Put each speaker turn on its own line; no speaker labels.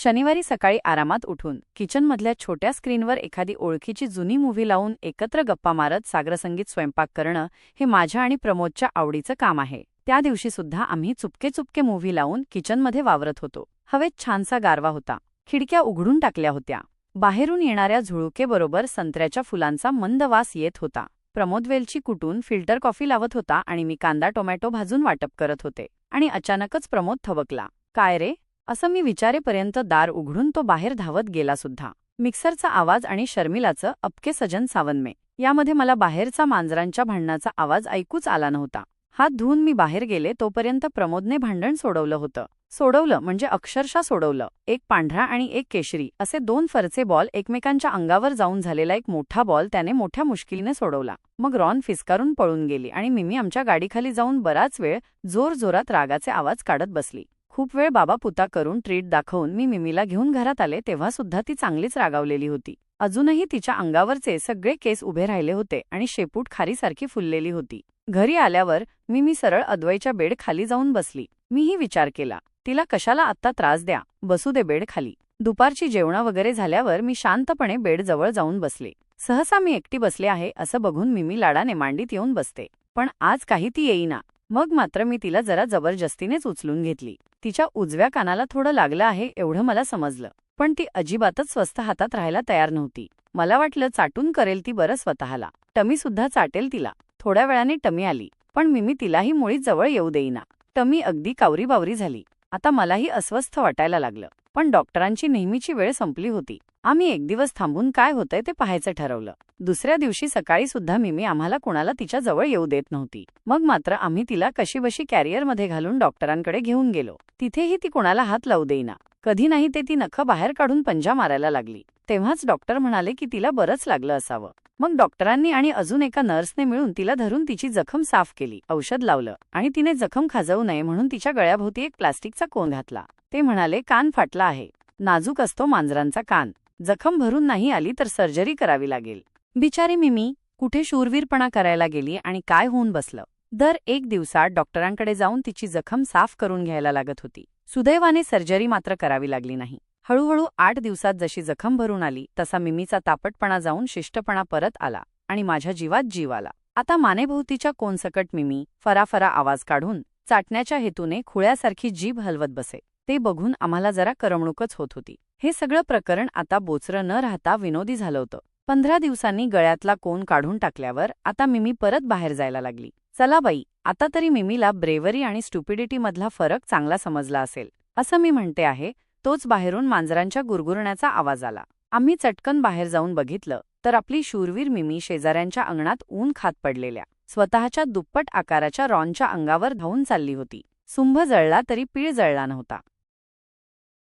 शनिवारी सकाळी आरामात उठून किचनमधल्या छोट्या स्क्रीनवर एखादी ओळखीची जुनी मूव्ही लावून एकत्र गप्पा मारत सागरसंगीत स्वयंपाक करणं हे माझ्या आणि प्रमोदच्या आवडीचं काम आहे. त्या दिवशी सुद्धा आम्ही चुपके चुपके मूव्ही लावून किचनमध्ये वावरत होतो. हवेत छानसा गारवा होता. खिडक्या उघडून टाकल्या होत्या. बाहेरून येणाऱ्या झुळुकेबरोबर संत्र्याच्या फुलांचा मंद वास येत होता. प्रमोद वेलची कुटून फिल्टर कॉफी लावत होता आणि मी कांदा टोमॅटो भाजून वाटप करत होते आणि अचानकच प्रमोद थबकला. काय रे? असं मी विचारेपर्यंत दार उघडून तो बाहेर धावत गेला सुद्धा. मिक्सरचा आवाज आणि शर्मिलाचं अपके सजन सावनमे. यामध्ये मला बाहेरचा मांजरांच्या भांडणाचा आवाज ऐकूच आला नव्हता. हात धुवून मी बाहेर गेले तोपर्यंत प्रमोदने भांडण सोडवलं होतं. सोडवलं म्हणजे अक्षरशः सोडवलं. एक पांढरा आणि एक केशरी असे दोन फरचे बॉल एकमेकांच्या अंगावर जाऊन झालेला एक मोठा बॉल त्याने मोठ्या मुश्किलीने सोडवला. मग रॉन फिसकारून पळून गेली आणि मिमी आमच्या गाडीखाली जाऊन बराच वेळ जोरजोरात रागाचे आवाज काढत बसली. खूप वेळ बाबा पुता करून ट्रीट दाखवून मी मिमीला घेऊन घरात आले तेव्हा सुद्धा ती चांगलीच रागावलेली होती. अजूनही तिच्या अंगावरचे सगळे केस उभे राहिले होते आणि शेपूट खारीसारखी फुललेली होती. घरी आल्यावर मी मी सरळ अद्वैच्या बेड खाली जाऊन बसली. मीही विचार केला तिला कशाला आत्ता त्रास द्या? बसू दे बेड खाली. दुपारची जेवणा वगैरे झाल्यावर मी शांतपणे बेडजवळ जाऊन बसले. सहसा मी एकटी बसले आहे असं बघून मिमी लाडाने मांडीत येऊन बसते. पण आज काही ती येईना. मग मात्र मी तिला जरा जबरदस्तीनेच उचलून घेतली. तिच्या उजव्या कानाला थोडं लागलं आहे एवढं मला समजलं. पण ती अजिबातच स्वस्त हातात राहायला तयार नव्हती. मला वाटलं चाटून करेल ती बरं स्वतःला. टमी सुद्धा चाटेल तिला. थोड्या वेळाने टमी आली. पण मिमी तिलाही मुळीच जवळ येऊ देईना. टमी अगदी कावरी बावरी झाली. आता मलाही अस्वस्थ वाटायला लागलं. पण डॉक्टरांची नेहमीची वेळ संपली होती. आम्ही एक दिवस थांबून काय होतंय ते पाहायचं ठरवलं. दुसऱ्या दिवशी सकाळी सुद्धा मिमी आम्हाला कुणाला तिच्या जवळ येऊ देत नव्हती. मग मात्र आम्ही तिला कशीबशी कॅरियरमध्ये घालून डॉक्टरांकडे घेऊन गेलो. तिथेही ती कुणाला हात लावू देईना. कधी नाही ते ती नखं बाहेर काढून पंजा मारायला लागली. तेव्हाच डॉक्टर म्हणाले की तिला बरंच लागलं असावं. मग डॉक्टरांनी आणि अजून एका नर्सने मिळून तिला धरून तिची जखम साफ केली. औषध लावलं आणि तिने जखम खाजवू नये म्हणून तिच्या गळ्याभोवती एक प्लास्टिकचा कोन घातला. ते म्हणाले कान फाटला आहे. नाजूक असतो मांजरांचा कान. जखम भरून नाही आली तर सर्जरी करावी लागेल. बिचारी मिमी कुठे शूरवीरपणा करायला गेली आणि काय होऊन बसलं? दर एक दिवसात डॉक्टरांकडे जाऊन तिची जखम साफ करून घ्यायला लागत होती. सुदैवाने सर्जरी मात्र करावी लागली नाही. हळूहळू आठ दिवसात जशी जखम भरून आली तसा मिमीचा तापटपणा जाऊन शिष्टपणा परत आला आणि माझ्या जीवात जीव आला. आता मानेभोवतीच्या कोनसकट मिमी फराफरा आवाज काढून चाटण्याच्या हेतूने खुळ्यासारखी जीभ हलवत बसे. ते बघून आम्हाला जरा करमणूकच होत होती. हे सगळं प्रकरण आता बोचरं न राहता विनोदी झालं होतं. पंधरा दिवसांनी गळ्यातला कोन काढून टाकल्यावर आता मिमी परत बाहेर जायला लागली. चला बाई आता तरी मिमीला ब्रेवरी आणि स्टुपिडिटीमधला फरक चांगला समजला असेल. असं मी म्हणते आहे तोच बाहेरून मांजरांच्या गुरगुरण्याचा आवाज आला. आम्ही चटकन बाहेर जाऊन बघितलं तर आपली शूरवीर मिमी शेजाऱ्यांच्या अंगणात ऊन खात पडलेल्या. स्वतःच्या दुप्पट आकाराच्या रॉनच्या अंगावर धावून चालली होती. सुंभ जळला तरी पीळ जळला नव्हता.